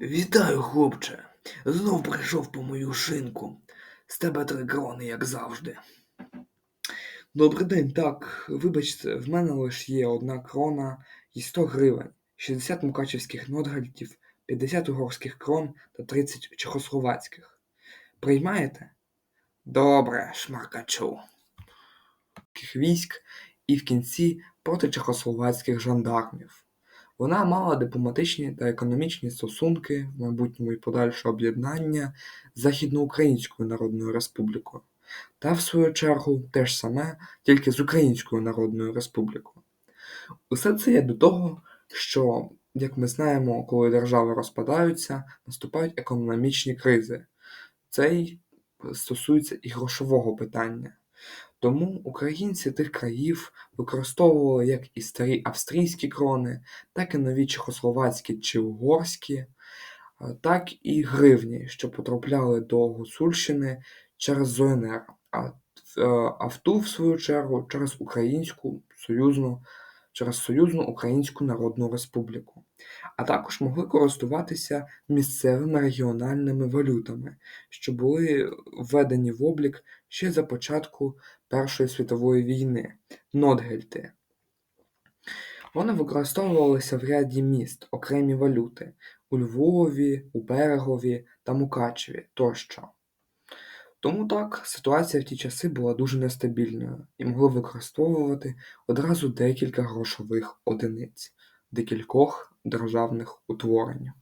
Вітаю, хлопче. Знов прийшов по мою шинку. З тебе три крони, як завжди. Добрий день, так, вибачте, в мене лише є одна крона і 100 гривень, 60 мукачівських нотгальтів, 50 угорських крон та 30 чехословацьких. Приймаєте? Добре, шмаркачу. військ і в кінці проти чехословацьких жандармів. Вона мала дипломатичні та економічні стосунки, майбутньому й подальше об'єднання з Західноукраїнською Народною Республікою, та, в свою чергу, те ж саме, тільки з Українською Народною Республікою. Усе це є до того, що, як ми знаємо, коли держави розпадаються, наступають економічні кризи. Це стосується і грошового питання. Тому українці тих країв використовували як і старі австрійські крони, так і нові чехословацькі чи угорські, так і гривні, що потрапляли до Гуцульщини через ЗОНР, е, а в ту, в свою чергу, через Українську союзну, через Союзну Українську Народну Республіку, а також могли користуватися місцевими регіональними валютами, що були введені в облік ще за початку Першої світової війни Нотгельти. Вони використовувалися в ряді міст окремі валюти у Львові, у Берегові та Мукачеві тощо. Тому так, ситуація в ті часи була дуже нестабільною і могли використовувати одразу декілька грошових одиниць декількох державних утворень.